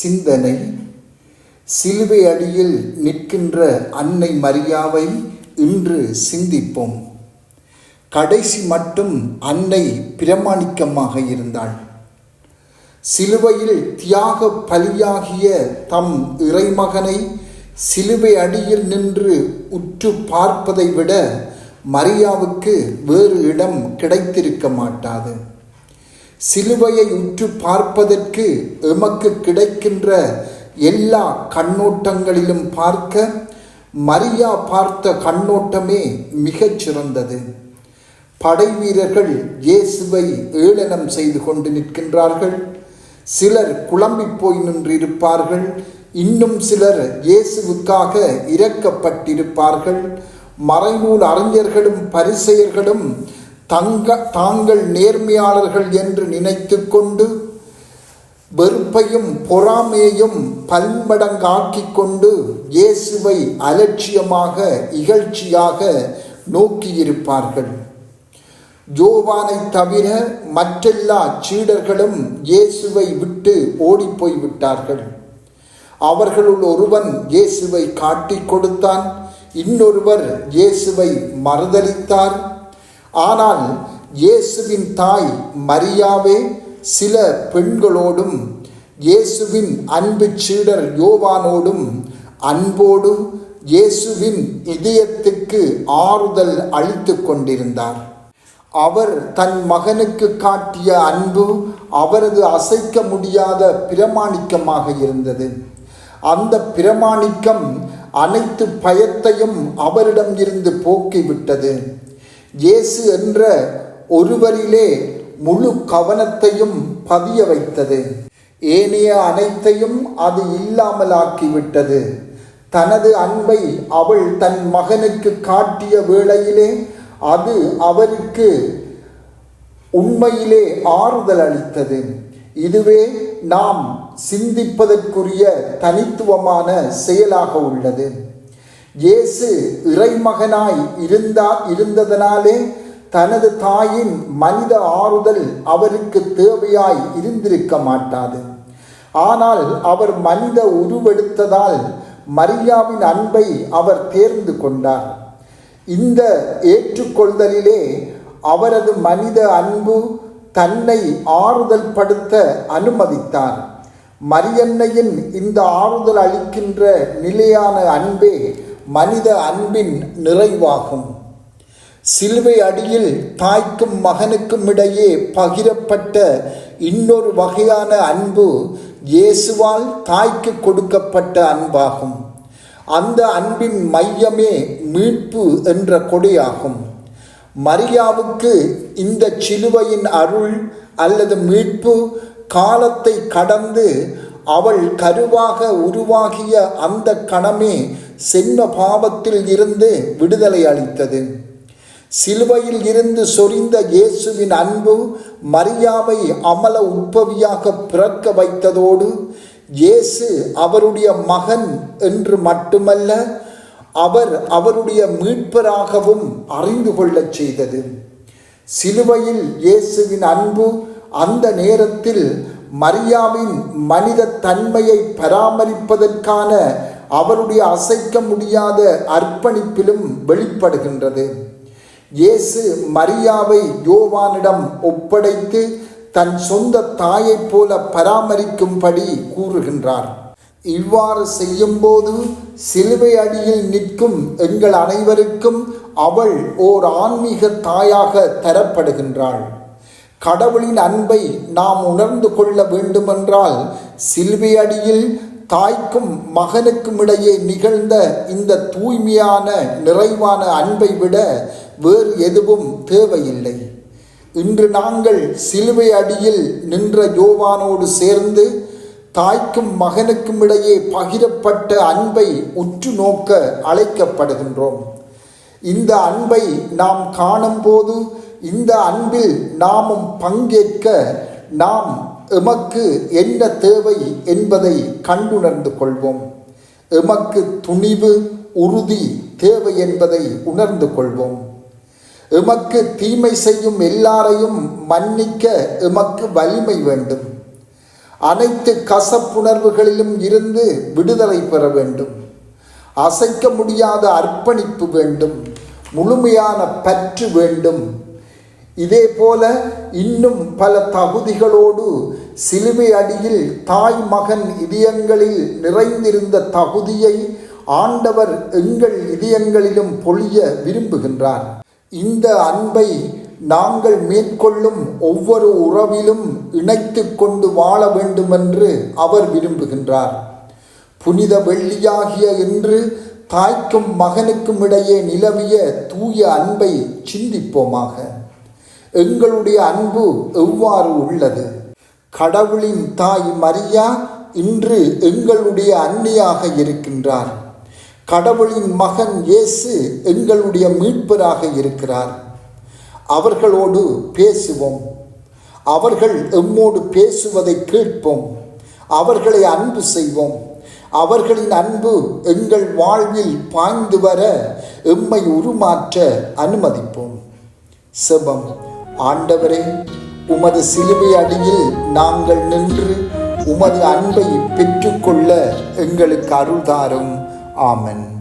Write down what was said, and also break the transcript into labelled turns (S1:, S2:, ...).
S1: சிந்தனை. சிலுவை அடியில் நிற்கின்ற அன்னை மரியாவை இன்று சிந்திப்போம். கடைசி மட்டும் அன்னை பிரமாணிக்கமாக இருந்தாள். சிலுவையில் தியாக பலியாகிய தம் இறைமகனை சிலுவை அடியில் நின்று உற்று பார்ப்பதை விட மரியாவுக்கு வேறு இடம் கிடைத்திருக்க மாட்டாது. சிலுவையை உற்று பார்ப்பதற்கு எமக்கு கிடைக்கின்ற எல்லா கண்ணோட்டங்களிலும் பார்க்க மரியா பார்த்த கண்ணோட்டமே மிகச் சிறந்தது. படை வீரர்கள் இயேசுவை ஏளனம் செய்து கொண்டு நிற்கின்றார்கள். சிலர் குழம்பி போய் நின்றிருப்பார்கள். இன்னும் சிலர் இயேசுவுக்காக இரக்கப்பட்டிருப்பார்கள். மறைநூல் அறிஞர்களும் பரிசெயர்களும் தங்க தாங்கள் நேர்மையாளர்கள் என்று நினைத்து கொண்டு வெறுப்பையும் பொறாமையையும் பன்மடங்காக்கிக் கொண்டு இயேசுவை அலட்சியமாக இகழ்ச்சியாக நோக்கியிருப்பார்கள். ஜோவானை தவிர மற்றெல்லா சீடர்களும் இயேசுவை விட்டு ஓடிப்போய் விட்டார்கள் அவர்களுள் ஒருவன் இயேசுவை காட்டிக் கொடுத்தான் இன்னொருவர் இயேசுவை மறுதளித்தார் ஆனால் இயேசுவின் தாய் மரியாவே சில பெண்களோடும் இயேசுவின் அன்பு சீடர் யோவானோடும் அன்போடு இயேசுவின் இதயத்துக்கு ஆறுதல் அளித்து கொண்டிருந்தார். அவர் தன் மகனுக்கு காட்டிய அன்பு அவரது அசைக்க முடியாத பிரமாணிக்கமாக இருந்தது. அந்த பிரமாணிக்கம் அனைத்து பயத்தையும் அவரிடம் இருந்து போக்கிவிட்டது. இயேசு என்ற ஒருவரிலே முழு கவனத்தையும் பதிய வைத்தது. ஏனைய அனைத்தையும் அது இல்லாமலாக்கிவிட்டது. தனது அன்பை அவள் தன் மகனுக்கு காட்டிய வேளையிலே அது அவருக்கு உண்மையிலே ஆறுதல் அளித்தது. இதுவே நாம் சிந்திப்பதற்குரிய தனித்துவமான செயலாக உள்ளது. இயேசு இறைமகனாய் இருந்தா இருந்ததனாலே தனது தாயின் மனித ஆறுதல் அவருக்கு தேவையாய் இருந்திருக்க மாட்டாது. ஆனால் அவர் மனித உருவெடுத்ததால் மரியாவின் அன்பை அவர் தேர்ந்து கொண்டார். இந்த ஏற்றுக்கொள்தலிலே அவரது மனித அன்பு தன்னை ஆறுதல் படுத்த அனுமதித்தார். மரியன்னையின் இந்த ஆறுதல் அளிக்கின்ற நிலையான அன்பே மனித அன்பின் நிறைவாகும். சிலுவை அடியில் தாய்க்கும் மகனுக்கும் இடையே பகிரப்பட்ட இன்னொரு வகையான அன்பு இயேசுவால் தாய்க்கு கொடுக்கப்பட்ட அன்பாகும். அந்த அன்பின் மையமே மீட்பு என்ற கொடியாகும். மரியாவுக்கு இந்த சிலுவையின் அருள் அல்லது மீட்பு காலத்தை கடந்து அவள் கருவாக உருவாகிய அந்த கணமே சென்ம பாவத்தில் இருந்து விடுதலை அளித்தது. சிலுவையில் இருந்து சொரிந்த இயேசுவின் அன்பு மரியாவை அமல உட்பவியாக பிறக்க வைத்ததோடு இயேசு அவருடைய மகன் என்று மட்டுமல்ல அவர் அவருடைய மீட்பராகவும் அறிந்து கொள்ளச் செய்தது. சிலுவையில் இயேசுவின் அன்பு அந்த நேரத்தில் மரியாவின் மனித தன்மையை பராமரிப்பதற்கான அவருடைய அசைக்க முடியாத அர்ப்பணிப்பிலும் வெளிப்படுகின்றது. இயேசு மரியாவை யோவானிடம் ஒப்படைத்து தன் சொந்த தாயைப் போல பராமரிக்கும்படி கூறுகின்றார். இவ்வாறு செய்யும்போது சிலுவை அடியில் நிற்கும் எங்கள் அனைவருக்கும் அவள் ஓர் ஆன்மீக தாயாக தரப்படுகின்றாள். கடவுளின் அன்பை நாம் உணர்ந்து கொள்ள வேண்டுமென்றால் சில்வியடியில் அடியில் தாய்க்கும் மகனுக்கும் இடையே நிகழ்ந்த இந்த தூய்மையான நிறைவான அன்பை விட வேறு எதுவும் தேவையில்லை. இன்று நாங்கள் சிலுவை அடியில் நின்ற யோவானோடு சேர்ந்து தாய்க்கும் மகனுக்கும் இடையே பகிரப்பட்ட அன்பை உற்று நோக்க அழைக்கப்படுகின்றோம். இந்த அன்பை நாம் காணும்போது இந்த அன்பில் நாமும் பங்கேற்க நாம் எமக்கு என்ன தேவை என்பதை கண்டுணர்ந்து கொள்வோம். எமக்கு துணிவு உறுதி தேவை என்பதை உணர்ந்து கொள்வோம். எமக்கு தீமை செய்யும் எல்லாரையும் மன்னிக்க எமக்கு வலிமை வேண்டும். அனைத்து கசப்புணர்வுகளிலும் இருந்து விடுதலை பெற வேண்டும். அசைக்க முடியாத அர்ப்பணிப்பு வேண்டும். முழுமையான பற்று வேண்டும். இதே போல இன்னும் பல தகுதிகளோடு சிலுவை அடியில் தாய் மகன் இதயங்களில் நிறைந்திருந்த தகுதியை ஆண்டவர் எங்கள் இதயங்களிலும் பொழிய விரும்புகின்றார். இந்த அன்பை நாங்கள் மேற்கொள்ளும் ஒவ்வொரு உறவிலும் இணைத்து கொண்டு வாழ வேண்டுமென்று அவர் விரும்புகின்றார். புனித வெள்ளியாகிய என்று தாய்க்கும் மகனுக்கும் இடையே நிலவிய தூய அன்பை சிந்திப்போமாக. எங்களுடைய அன்பு எவ்வாறு உள்ளது? கடவுளின் தாய் மரியா இன்று எங்களுடைய அன்னியாக இருக்கின்றார். கடவுளின் மகன் இயேசு எங்களுடைய மீட்பராக இருக்கிறார். அவர்களோடு பேசுவோம். அவர்கள் எம்மோடு பேசுவதை கேட்போம். அவர்களை அன்பு செய்வோம். அவர்களின் அன்பு எங்கள் வாழ்வில் பாய்ந்து வர எம்மை உருமாற்ற அனுமதிப்போம். செபம். ஆண்டவரே உமது சிலுவை அடியில் நாங்கள் நின்று உமது அன்பை பெற்றுக்கொள்ள எங்களுக்கு அருள்தாரும். ஆமன்.